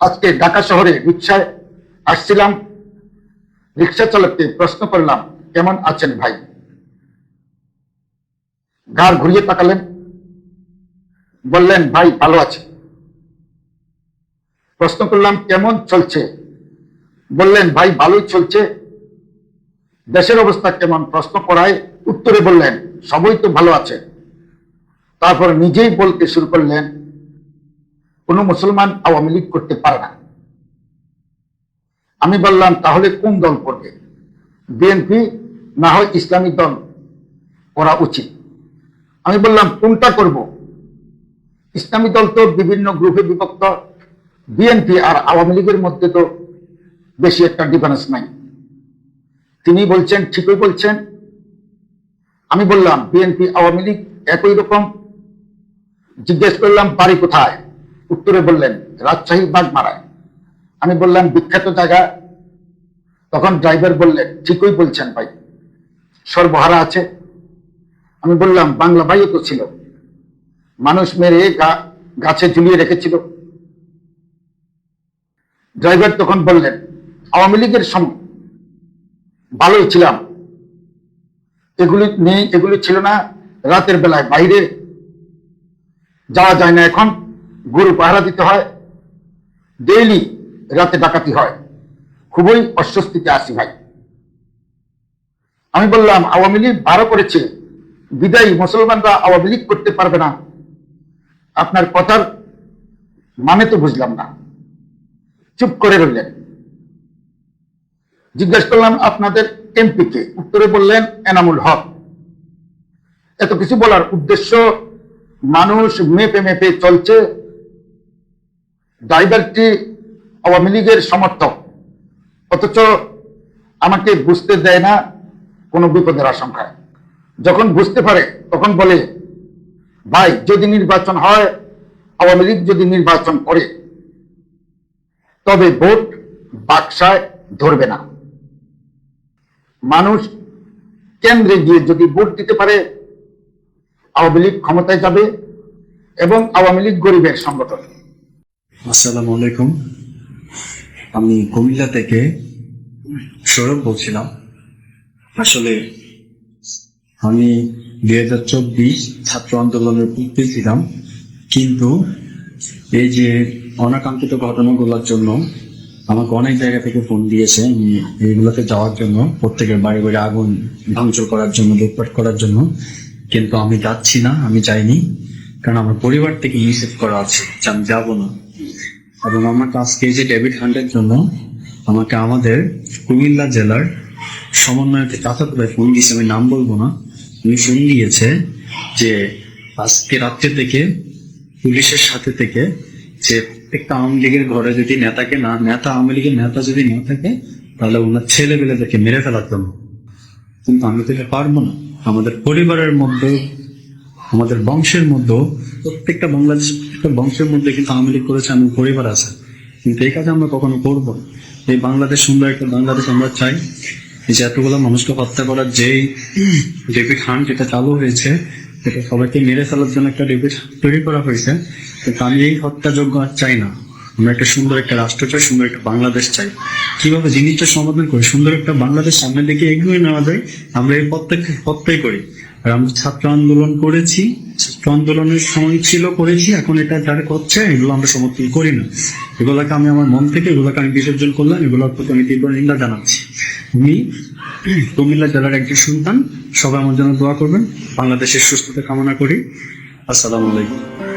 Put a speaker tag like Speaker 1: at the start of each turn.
Speaker 1: আজকে ঢাকা শহরে রিক্সায় আসছিলাম। রিক্সা চালককে প্রশ্ন করলাম, কেমন আছেন ভাই? ঘাড় ঘুরিয়ে তাকালেন। বললেন, ভাই, ভালো আছে। প্রশ্ন করলাম, কেমন চলছে? বললেন, ভাই, ভালোই চলছে। দেশের অবস্থা কেমন? প্রশ্ন করায় উত্তরে বললেন, সবই তো ভালো আছে। তারপর নিজেই বলতে শুরু করলেন কোনো মুসলমান আওয়ামী লীগ করতে পারে না। আমি বললাম, তাহলে কোন দল করবে? বিএনপি, না হয় ইসলামী দল করা উচিত। আমি বললাম, কোনটা করব? ইসলামী দল তো বিভিন্ন গ্রুপে বিভক্ত। বিএনপি আর আওয়ামী লীগের মধ্যে তো বেশি একটা ডিফারেন্স নাই। তিনি বলছেন, ঠিকই বলছেন। আমি বললাম, বিএনপি, আওয়ামী লীগ একই রকম। জিজ্ঞেস করলাম, বাড়ি কোথায়? উত্তরে বললেন রাজশাহী বাগমারায় আমি বললাম, বিখ্যাত জায়গা। তখন ড্রাইভার বললেন, ঠিকই বলছেন ভাই, সর্বহারা আছে। আমি বললাম, বাংলা ভাইও তো ছিল। মানুষ মেরে গাছে ঝুলিয়ে রেখেছিল। ড্রাইভার তখন বললেন, আওয়ামী লীগের সময় ভালোই ছিলাম। এগুলি নেই, এগুলি ছিল না। রাতের বেলায় বাইরে যাওয়া যায় না এখন। গরু পাহারা দিতে হয়, ডেইলি রাতে ডাকাতি হয়। খুবই অস্বস্তিতে আসি ভাই। আমি বললাম, আওয়ামী লীগ ভালো করেছে, বিদায়ী মুসলমানরা আওয়ামী লীগ করতে পারবে না। আপনার কথার মানে তো বুঝলাম না। চুপ করে রইলেন। জিজ্ঞেস করলাম, আপনাদের এমপি কে উত্তরে বললেন, এনামুল হক। এত কিছু বলার উদ্দেশ্য মানুষ মেপে মেপে চলছে ড্রাইভারটি আওয়ামী লীগের সমর্থক। অথচ আমাকে বুঝতে দেয় না কোনো বিপদের আশঙ্কায়। যখন বুঝতে পারে, তখন বলে, ভাই, যদি নির্বাচন হয়, আওয়ামী লীগ যদি নির্বাচন করে, তবে ভোট বাক্সায় ধরবে না। মানুষ কেন্দ্রে গিয়ে যদি ভোট দিতে পারে, আওয়ামী লীগ ক্ষমতায় যাবে এবং আওয়ামী লীগ গরিবের সংগঠন।
Speaker 2: আসসালামু আলাইকুম। আমি কুমিল্লা থেকে সৌরভ বলছিলাম। আসলে আমি দুই হাজার চব্বিশ ছাত্র আন্দোলনের পক্ষে ছিলাম কিন্তু এই যে অনাকাঙ্ক্ষিত ঘটনাগুলোর জন্য আমাকে অনেক জায়গা থেকে ফোন দিয়েছে। আমি এইগুলোতে যাওয়ার জন্য, প্রত্যেকের বাড়ি বাড়ি আগুন ভাঙচুর করার জন্য, লুটপাট করার জন্য। কিন্তু আমি যাচ্ছি না, আমি যাইনি, কারণ আমার পরিবার থেকে নিষেধ করা আছে আমি যাব না। এবং আমার আজকে যে ডেভিড হান্টের জন্য আমাকে আমাদের কুমিল্লা জেলার সমন্বয় চাচাতো ভাই ফোন দিয়েছে, আমি নাম বলব না। উনি ফোন দিয়েছে যে আজকে রাত্রে থেকে, পুলিশের সাথে থেকে যে প্রত্যেকটা আওয়ামী লীগের ঘরে যদি নেতাকে না, নেতা, আওয়ামী লীগের নেতা যদি না থাকে, তাহলে ওনার ছেলে পেলেদেরকে মেরে ফেলার জন্য। কিন্তু আমি তো পারব না। আমাদের পরিবারের মধ্যে আমাদের বংশের মধ্যে, প্রত্যেকটা বাংলাদেশ বংশের মধ্যে কিন্তু আওয়ামী লীগ করেছে আমার পরিবার আছে। কিন্তু এই কাজ আমরা কখনো করব এই বাংলাদেশ সুন্দর একটা বাংলাদেশ আমরা চাই। যে এতগুলো মানুষকে হত্যা করার যেই ডেভিড হান্ট যেটা চালু হয়েছে সেটা সবাইকে মেরে ফেলার জন্য একটা ডেভিড তৈরি করা হয়েছে, কিন্তু আমি এই হত্যাযোগ্য আর চাই না। আমরা একটা সুন্দর একটা রাষ্ট্র চাই, সুন্দর একটা বাংলাদেশ চাই। কীভাবে জিনিসটা সমাধান করি? সুন্দর একটা বাংলাদেশ সামনের দিকে এগিয়ে নেওয়া যায়, আমরা এই প্রত্যেক পথটাই করি। আর আমরা ছাত্র আন্দোলন করেছি। ছাত্র আন্দোলনের সময় ছিল করেছি, এখন এটা যারা করছে, এগুলো আমরা সমর্থন করি না। এগুলোকে আমি আমার মন থেকে, এগুলোকে আমি বিসর্জন করলাম, এগুলোর প্রতি আমি তীব্র নিন্দা জানাচ্ছি। উনি কুমিল্লা জেলার একজন সন্তান, সবাই আমার জন্য দোয়া করবেন। বাংলাদেশের সুস্থতা কামনা করি। আসসালামু আলাইকুম।